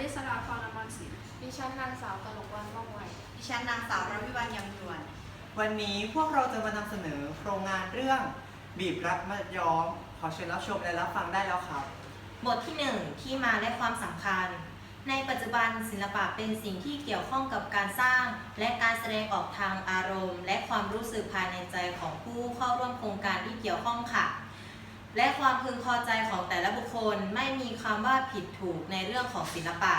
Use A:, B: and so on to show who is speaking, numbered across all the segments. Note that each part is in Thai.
A: ริ
B: ศราพรอมรศิลป์
C: ดิฉันนางสาวกนกวันว่องไว
D: ดิฉันนางสาวรวิวันยำยวน
A: วันนี้พวกเราจะมานำเสนอโครงงานเรื่องบีบรัดมัดย้อม ขอเชิญรับชมและรับฟังได้แล้วครับำ
E: บทที่ 1 ที่มาและความสำคัญ ในปัจจุบันศิลปะเป็นสิ่งที่เกี่ยวข้องกับการสร้าง และการแสดงออกทางอารมณ์ และความรู้สึกภายในใจของผู้เข้าร่วมโครงการที่เกี่ยวข้องค่ะ และความพึงพอใจของแต่ละบุคคลไม่มีคำว่าผิดถูกในเรื่องของศิลปะ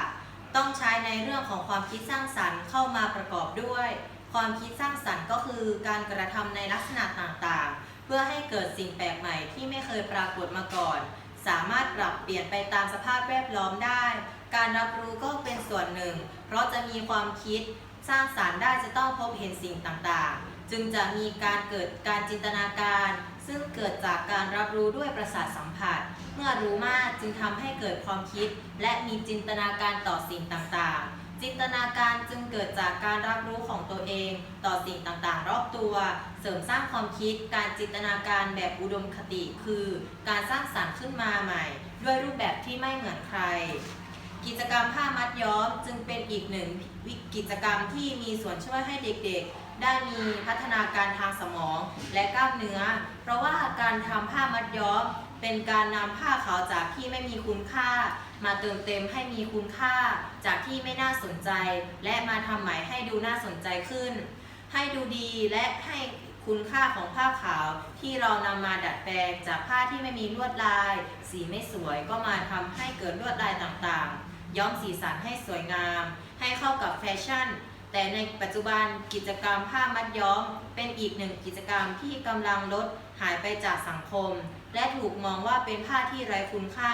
E: ต้องใช้ในเรื่องของความคิดสร้างสรรค์เข้ามาประกอบด้วย ความคิดสร้างสรรค์ก็คือการกระทำในลักษณะต่างๆ เพื่อให้เกิดสิ่งแปลกใหม่ที่ไม่เคยปรากฏมาก่อน สามารถปรับเปลี่ยนไปตามสภาพแวดล้อมได้ การรับรู้ก็เป็นส่วนหนึ่ง เพราะจะมีความคิดสร้างสารรค์ได้จะต้องพบเห็นสิ่งต่างๆ จึงจะมีการเกิดการจินตนาการ ซึ่งเกิดจากการรับรู้ด้วยประสาทสัมผัส เมื่อรู้มากจึงทำให้เกิดความคิด และมีจินตนาการต่อสิ่งต่างๆจินตนาการจึงเกิดจากการรับรู้ของตัวเอง ต่อสิ่งต่างๆ รอบตัว เสริมสร้างความคิด การจินตนาการแบบอุดมคติ คือ การสร้างสรรค์ขึ้นมาใหม่ ด้วยรูปแบบที่ไม่เหมือนใคร กิจกรรมผ้ามัดย้อมจึงเป็นอีกหนึ่งกิจกรรมที่มีส่วนช่วยให้เด็กๆ ได้มีพัฒนาการทางสมองและกล้ามเนื้อ เพราะว่าการทำผ้ามัดย้อมเป็นการนำผ้าขาวจากที่ไม่มีคุณค่า มาเติมเต็มให้มีคุณค่า จากที่ไม่น่าสนใจ และมาทำใหม่ให้ดูน่าสนใจขึ้น ให้ดูดีและให้คุณค่าของผ้าขาวที่เรานำมาดัดแปลงจากผ้าที่ไม่มีลวดลาย สีไม่สวยก็มาทำให้เกิดลวดลายต่างๆ ย้อมสีสันให้สวยงาม ให้เข้ากับแฟชั่น แต่ในปัจจุบันกิจกรรมผ้ามัดย้อม เป็นอีกหนึ่งกิจกรรมที่กำลังลดหายไปจากสังคม และถูกมองว่าเป็นผ้าที่ไร้คุณค่า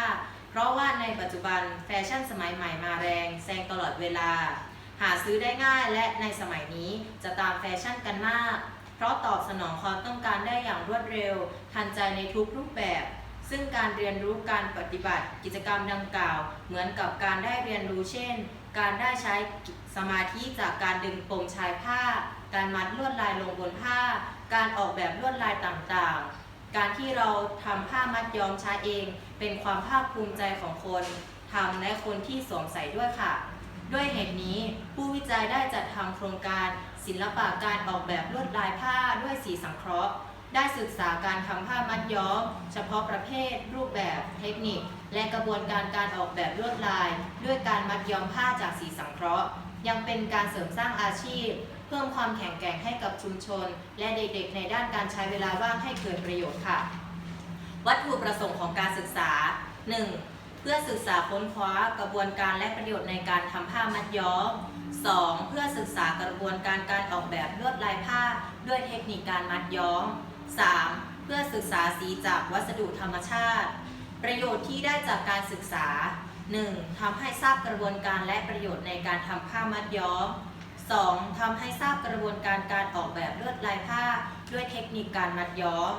E: เพราะว่าในปัจจุบันแฟชั่นสมัยใหม่มาแรงแซงตลอดเวลา หาซื้อได้ง่ายและในสมัยนี้จะตามแฟชั่นกันมาก เพราะตอบสนองความต้องการได้อย่างรวดเร็ว ทันใจในทุกรูปแบบซึ่งการเรียนรู้การปฏิบัติกิจกรรมดังกล่าว เหมือนกับการได้เรียนรู้เช่น การได้ใช้ สมาธิจากการดึงปมชายผ้า การมัดลวดลายลงบนผ้า การออกแบบลวดลายต่างๆ การที่เราทำผ้ามัดย้อมใช้เอง เป็นความภาคภูมิใจของคนทำและคนที่สวมใส่ด้วยค่ะ ด้วยเหตุนี้ผู้วิจัยได้จัดทำโครงการ ศิลปะการออกแบบลวดลายผ้าด้วยสีสังเคราะห์ ได้ศึกษาการทำผ้ามัดย้อม เฉพาะประเภท รูปแบบเทคนิค และกระบวนการการออกแบบลวดลาย ด้วยการมัดย้อมผ้าจากสีสังเคราะห์ ยังเป็นการเสริมสร้างอาชีพ เพิ่มความแข็งแกร่งให้กับชุมชน และเด็กๆ ในด้านการใช้เวลาว่างให้เกิดประโยชน์ค่ะ วัตถุประสงค์ของการศึกษา 1. เพื่อศึกษาค้นคว้ากระบวนการและประโยชน์ในการทำผ้ามัดย้อม 2. เพื่อศึกษากระบวนการการออกแบบลวดลายผ้า ด้วยเทคนิคการมัดย้อม 3. เพื่อศึกษาสีจากวัสดุธรรมชาติ ประโยชน์ที่ได้จากการศึกษา 1. ทำให้ทราบกระบวนการและประโยชน์ในการทำผ้ามัดย้อม 2. ทำให้ทราบกระบวนการการออกแบบลวดลายผ้า ด้วยเทคนิคการมัดย้อม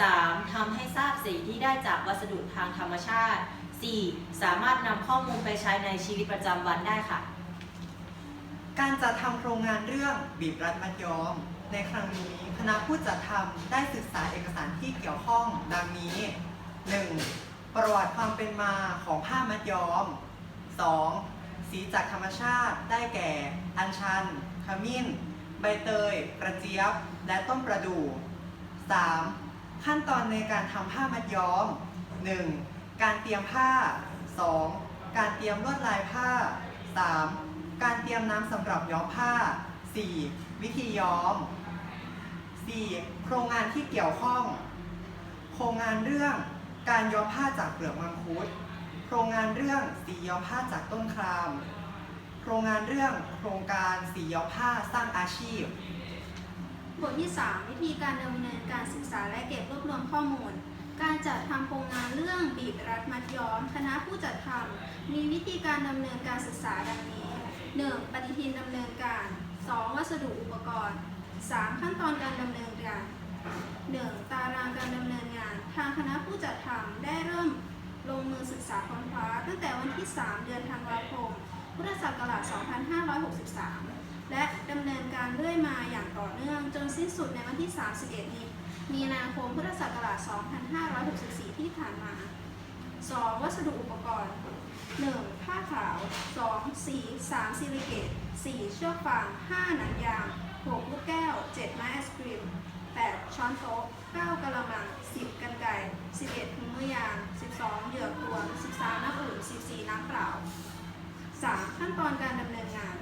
E: 3. ทำให้ทราบสีที่ได้จากวัสดุทางธรรมชาติ 4. สามารถนำข้อมูลไปใช้ในชีวิตประจำวันได้ค่ะ
A: การจัดทำโครงงานเรื่องบีบรัดมัดย้อม ในครั้งนี้คณะผู้จัดทำได้ศึกษาเอกสารที่เกี่ยวข้องดังนี้ 1. ประวัติความเป็นมาของผ้ามัดย้อม 2. สีจากธรรมชาติได้แก่ อัญชัน ขมิ้น ใบเตย กระเจี๊ยบ และต้นประดู่ 3. ขั้นตอนในการทำผ้ามัดย้อม 1. การเตรียมผ้า 2. การเตรียมลวดลายผ้า 3. การเตรียมน้ำสำหรับย้อมผ้า 4. วิธีย้อม 4. โครงงานที่เกี่ยวข้อง โครงงานเรื่อง การย้อมผ้าจากเปลือกมังคุด โครงงานเรื่องสีย้อมผ้าจากต้นคราม โครงงานเรื่องโครงการสีย้อมผ้าสร้างอาชีพ
B: บทที่ 3 วิธีการดำเนินการศึกษาและเก็บรวบรวมข้อมูล การจัดทำโครงงานเรื่องบีบรัดมัดย้อม คณะผู้จัดทำมีวิธีการดำเนินการศึกษาดังนี้ 1. ปฏิทินดำเนินการ 2. วัสดุอุปกรณ์ 3. ขั้นตอนการดำเนินการ 1. ตารางการดำเนินงาน ทางคณะผู้จัดทำได้เริ่มลงมือศึกษาค้นคว้าตั้งแต่วันที่ 3 เดือนธันวาคม พุทธศักราช 2563 และดำเนินการเรื่อยมาอย่างต่อเนื่อง จนสิ้นสุดในวันที่ 31นี้มีนาคมพุทธศักราช 2564 ที่ผ่านมา 2. วัสดุอุปกรณ์ 1. ผ้าขาว 2. สี 3. ซิลิเกต 4. เชือกฟาง 5. หนังยาง 6. ลูกแก้ว 7. ไม้ไอศกรีม 8. ช้อนโต๊ะ 9. กะละมัง 10. กันไก่ 11. มือยาง 12. เหยือกตวง 13. น้ำอุ่น 14. น้ำเปล่า 3. ขั้นตอนการดำเนินงาน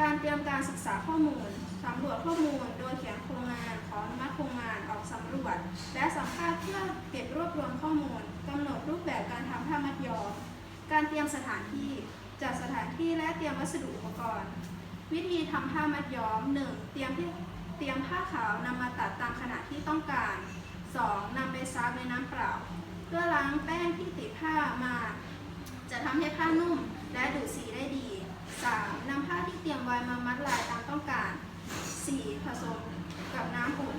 B: การเตรียมการศึกษาข้อมูล สำรวจข้อมูล โดยเขียนโครงงานขออนุมัติโครงงานออกสำรวจ และสัมภาษณ์เพื่อเก็บรวบรวมข้อมูลกำหนดรูปแบบการทำผ้ามัดย้อม การเตรียมสถานที่ จัดสถานที่และเตรียมวัสดุอุปกรณ์ วิธีทำผ้ามัดย้อม 1. เตรียมที่ เตรียมผ้าขาวนำมาตัดตามขนาดที่ต้องการ 2. นำไปซักในน้ำเปล่า เพื่อล้างแป้งที่ติดผ้ามา จะทำให้ผ้านุ่มและดูดสีได้ดี 3. นำผ้าที่เตรียมไว้มามัดลายตามต้องการ 4. ผสมกับน้ำอุ่น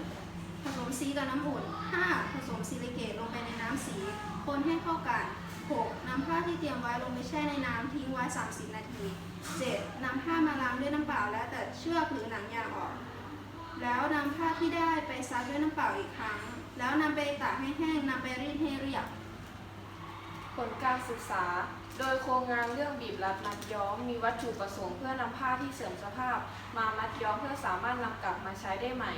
B: ผสมสีกับน้ำอุ่น 5. ผสมซิลิเกตลงไปในน้ำสี คนให้เข้ากัน 6. นำผ้าที่เตรียมไว้ลงไปแช่ในน้ำทิ้งไว้ 30 นาที 7. นำผ้ามาล้างด้วยน้ำเปล่าและตัดเชือกหรือหนังยางออกำผ้าที่ได้ไปซักด้วยน้ำเปล่าอีกครั้ง แล้วนำไปตากให้แห้งนำไปรีดให้เรียบ
C: ผลการศึกษา โดยโครงงานเรื่องบีบรัดมัดย้อม มีวัตถุประสงค์เพื่อนำผ้าที่เสื่อมสภาพ มามัดย้อมเพื่อสามารถนำกลับมาใช้ได้ใหม่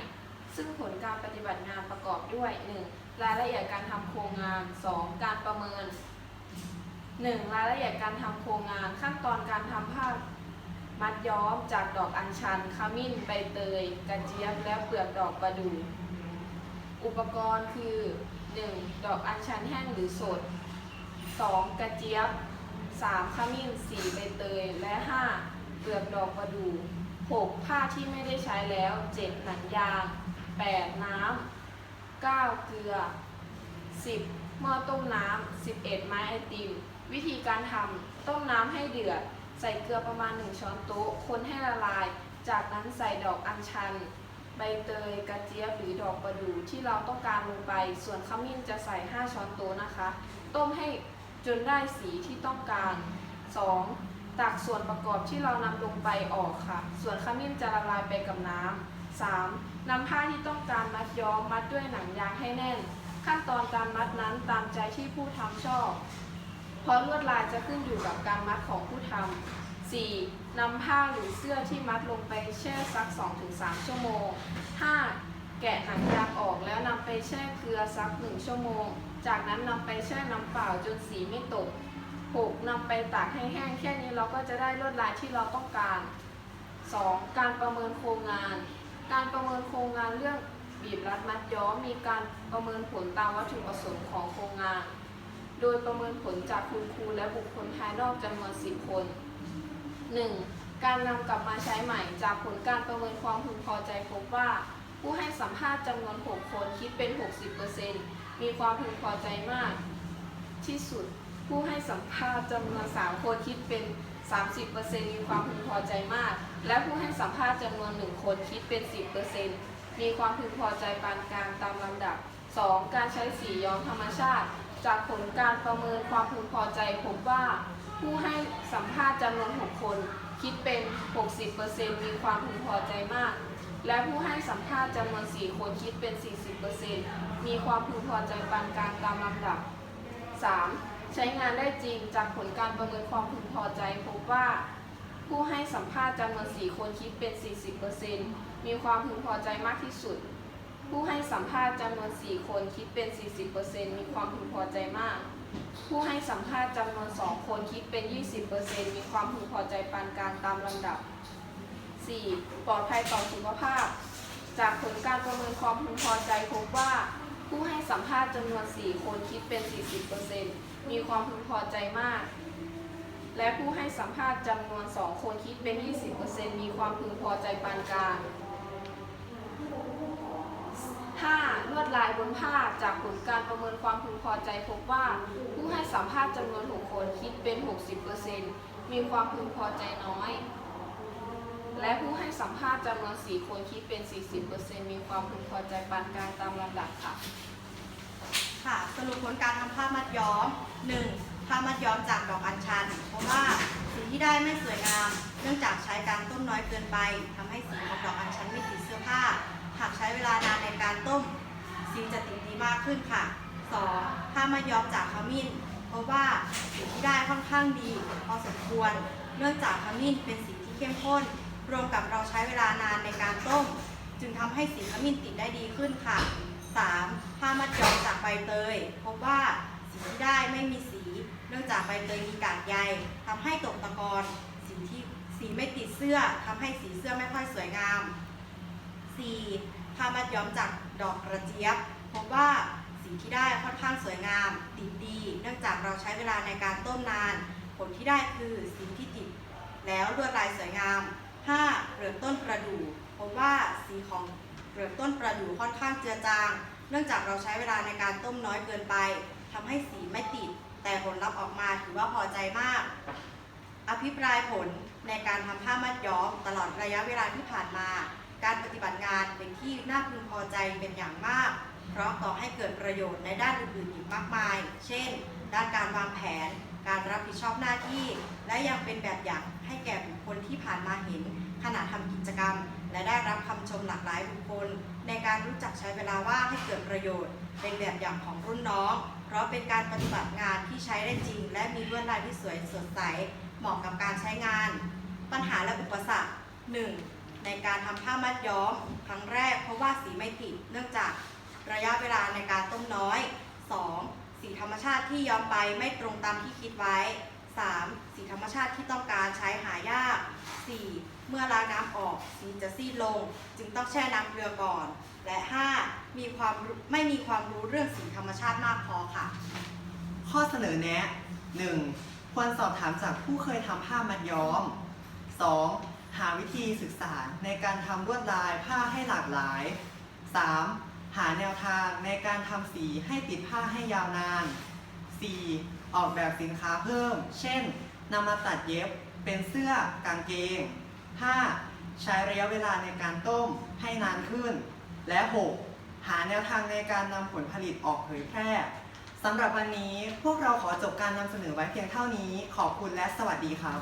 C: ซึ่งผลการปฏิบัติงานประกอบด้วย 1. รายละเอียดการทำโครงงาน 2. การประเมิน 1. รายละเอียดการทำโครงงาน ขั้นตอนการทำผ้า มัดย้อมจากดอกอัญชัน ขมิ้น ใบเตย กระเจี๊ยบ และเปลือกดอกประดู่อุปกรณ์คือ 1. ดอกอัญชันแห้งหรือสด 2. กระเจี๊ยบ 3. ขมิ้น 4. ใบเตย และ 5. เปลือกดอกประดู่ 6. ผ้าที่ไม่ได้ใช้แล้ว 7. หนังยาง 8. น้ำ 9. เกลือ 10. หม้อต้มน้ำ 11. ไม้ไอติม วิธีการทำต้มน้ำให้เดือด ใส่เกลือประมาณ 1 ช้อนโต๊ะ คนให้ละลาย จากนั้นใส่ดอกอัญชัน ใบเตย กระเจี๊ยบหรือดอกประดู่ที่เราต้องการลงไป ส่วนขมิ้นจะใส่ 5 ช้อนโต๊ะนะคะ ต้มให้จนได้สีที่ต้องการ 2. ตักส่วนประกอบที่เรานำลงไปออกค่ะ ส่วนขมิ้นจะละลายไปกับน้ำ 3. นำผ้าที่ต้องการมัดย้อมมัดด้วยหนังยางให้แน่น ขั้นตอนการมัดนั้นตามใจที่ผู้ทำชอบ เพราะลวดลายจะขึ้นอยู่กับการมัดของผู้ทำ 4. นำผ้าหรือเสื้อที่มัดลงไปแช่ซัก 2-3 ชั่วโมง 5. แกะหนังยางออกแล้วนำไปแช่เกลือซัก 1 ชั่วโมง จากนั้นนำไปแช่น้ำเปล่าจนสีไม่ตก 6. นำไปตากให้แห้งแค่นี้เราก็จะได้ลวดลายที่เราต้องการ 2. การประเมินโครงงาน การประเมินโครงงานเรื่องบีบรัดมัดย้อมมีการประเมินผลตามวัตถุประสงค์ของโครงงาน โดยประเมินผลจากคุณครูและบุคคลภายนอกจำนวน 10 คน 1. การนำกลับมาใช้ใหม่ จากผลการประเมินความพึงพอใจพบว่า ผู้ให้สัมภาษณ์จำนวน 6 คนคิดเป็น 60%มีความพึงพอใจมาก ที่สุด ผู้ให้สัมภาษณ์จำนวน 3 คนคิดเป็น 30%มีความพึงพอใจมาก และผู้ให้สัมภาษณ์จำนวน 1 คนคิดเป็น 10%มีความพึงพอใจปานกลางตามลำดับ 2. การใช้สีย้อมธรรมชาติ จากผลการประเมินความพึงพอใจพบว่า ผู้ให้สัมภาษณ์จำนวน 6 คน คิดเป็น 60%มีความพึงพอใจมาก และผู้ให้สัมภาษณ์จำนวน 4 คนคิดเป็น 40%มีความพึงพอใจปานกลางตามลำดับ 3. ใช้งานได้จริงจากผลการประเมินความพึงพอใจพบว่า ผู้ให้สัมภาษณ์จำนวน 4 คนคิดเป็น 40%มีความพึงพอใจมากที่สุด ผู้ให้สัมภาษณ์จำนวน 4 คนคิดเป็น 40%มีความพึงพอใจมาก ผู้ให้สัมภาษณ์จำนวน 2 คนคิดเป็น 20%มีความพึงพอใจปานกลางตามลำดับ 4. ปลอดภัยต่อสุขภาพ จากผลการประเมินความพึงพอใจพบว่า ผู้ให้สัมภาษณ์จำนวน 4 คนคิดเป็น 40%มีความพึงพอใจมาก และผู้ให้สัมภาษณ์จำนวน 2 คนคิดเป็น 20%มีความพึงพอใจปานกลาง ลวดลายบนผ้าจากผลการประเมินความพึงพอใจพบว่า ผู้ให้สัมภาษณ์จำนวน 6 คนคิดเป็น 60%มีความพึงพอใจน้อย และผู้ให้สัมภาษณ์จำนวน 4 คนคิดเป็น 40%มีความพึงพอใจปานกลางตามลำดับค่ะ
D: ค่ะ สรุปผลการทำผ้ามัดย้อม 1. ผ้ามัดย้อมจากดอกอัญชัน เพราะว่าสีที่ได้ไม่สวยงาม เนื่องจากใช้การต้มน้อยเกินไปทำให้สีของดอกอัญชันไม่ติดเสื้อผ้า หากใช้เวลานานในการต้ม สสีจะติดดีมากขึ้นค่ะ 2. ผ้ามัดย้อมจากขมิ้น เพราะว่าสีที่ได้ค่อนข้างดีพอสมควร เนื่องจากขมิ้นเป็นสีที่เข้มข้น รวมกับเราใช้เวลานานในการต้ม จึงทำให้สีขมิ้นติดได้ดีขึ้นค่ะ 3. ผ้ามัดย้อมจากใบเตยพบว่าสีที่ได้ไม่มีสี เนื่องจากใบเตยมีกากใยทำให้ตกตะกอนสีที่สีไม่ติดเสื้อทำให้สีเสื้อไม่ค่อยสวยงาม 4. ผ้ามัดย้อมจากดอกกระเจี๊ยบ พบว่าสีที่ได้ค่อนข้างสวยงาม ติดดี เนื่องจากเราใช้เวลาในการต้มนาน ผลที่ได้คือสีที่ติดแล้วลวดลายสวยงาม 5. เปลือกต้นประดู่พบว่าสีของเปลือกต้นประดู่ค่อนข้างเจือจาง เนื่องจากเราใช้เวลาในการต้มน้อยเกินไปทำให้สีไม่ติด แต่ผลลัพธ์ออกมาถือว่าพอใจมาก อภิปรายผลในการทำผ้ามัดย้อมตลอดระยะเวลาที่ผ่านมา การปฏิบัติงานเป็นที่น่าพึงพอใจเป็นอย่างมาก เพราะก่อให้เกิดประโยชน์ในด้านอื่นๆอีกมากมาย เช่น ด้านการวางแผน การรับผิดชอบหน้าที่ และยังเป็นแบบอย่างให้แก่บุคคลที่ผ่านมาเห็นขณะทำกิจกรรม และได้รับคำชมหลากหลายบุคคล ในการรู้จักใช้เวลาว่างให้เกิดประโยชน์ เป็นแบบอย่างของรุ่นน้อง เพราะเป็นการปฏิบัติงานที่ใช้ได้จริง และมีลวดลายที่สวยสดใสเหมาะกับการใช้งาน ปัญหาและอุปสรรค 1. ในการทำผ้ามัดย้อมครั้งแรก เพราะว่าสีไม่ติดเนื่องจากระยะเวลาในการต้มน้อย 2. สีธรรมชาติที่ย้อมไปไม่ตรงตามที่คิดไว้ 3. สีธรรมชาติที่ต้องการใช้หายาก 4. เมื่อล้างน้ำออกสีจะซีดลง จึงต้องแช่น้ำเกลือก่อน และ 5. มีความไม่มีความรู้เรื่องสีธรรมชาติมากพอค่ะ
A: ข้อเสนอแนะ 1. ควรสอบถามจากผู้เคยทำผ้ามัดย้อม 2. หาวิธีศึกษาในการทำลวดลายผ้าให้หลากหลาย 3. หาแนวทางในการทำสีให้ติดผ้าให้ยาวนาน 4. ออกแบบสินค้าเพิ่ม เช่นนำมาตัดเย็บเป็นเสื้อกางเกง 5. ใช้ระยะเวลาในการต้มให้นานขึ้น และ 6. หาแนวทางในการนำผลผลิตออกเผยแพร่สำหรับวันนี้พวกเราขอจบการนำเสนอไว้เพียงเท่านี้ ขอบคุณและสวัสดีครับ